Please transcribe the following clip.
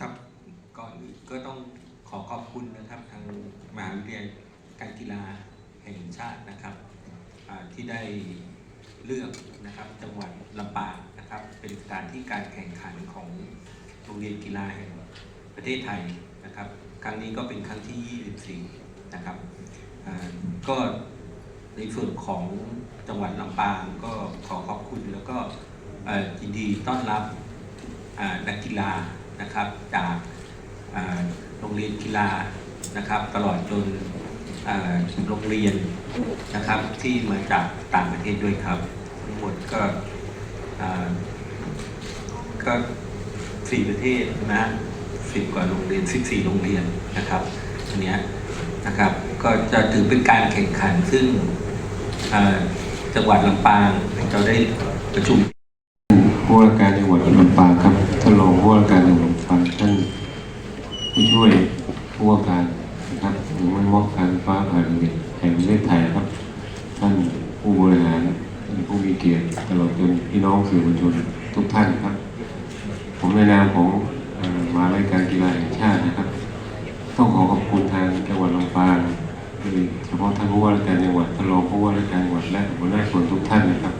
ครับก็ต้องขอขอบคุณนะครับทางมหาวิทยาลัยการกีฬาแห่งชาตินะครับที่ได้เลือกนะครับจังหวัดลำปางนะครับ เป็นสถานที่การแข่งขันของโรงเรียนกีฬาแห่งประเทศไทยนะครับ ครั้งนี้ก็เป็นครั้งที่ 24 นะครับก็ในส่วนของจังหวัดลำปางก็ขอขอบคุณแล้วก็ยินดีต้อนรับนักกีฬา นะครับจากโรงเรียนกีฬานะครับ ตลอดจนโรงเรียนนะครับที่มาจากต่างประเทศด้วยครับทั้งหมดก็ก็สี่ประเทศนะสิบกว่าโรงเรียนสิบสี่โรงเรียนนะครับอันนี้นะครับก็จะถือเป็นการแข่งขันซึ่งจังหวัดลำปางเราได้ประชุมผู้ว่าการจังหวัดลำปางครับท่านรองผู้ว่าการจังหวัดลำปางท่านผู้ช่วย ผู้ว่าการนะครับหรือว่ามอบการฟ้าผ่าโรงเรียนแห่งประเทศไทยครับ ท่านผู้บริหารท่านผู้มีเกียรติตลอดจนพี่น้องสื่อมวลชนทุกท่านครับ ผมในนามของอมหาวิทยาลัยการกีฬาแห่งชาตินะครับ ต้องขอขอบคุณทางจังหวัดลำปางโดยเฉพาะท่านผู้ว่าราชการจังหวัดท่านรองผู้ว่าราชการจังหวัดและหัวหน้านนะครับ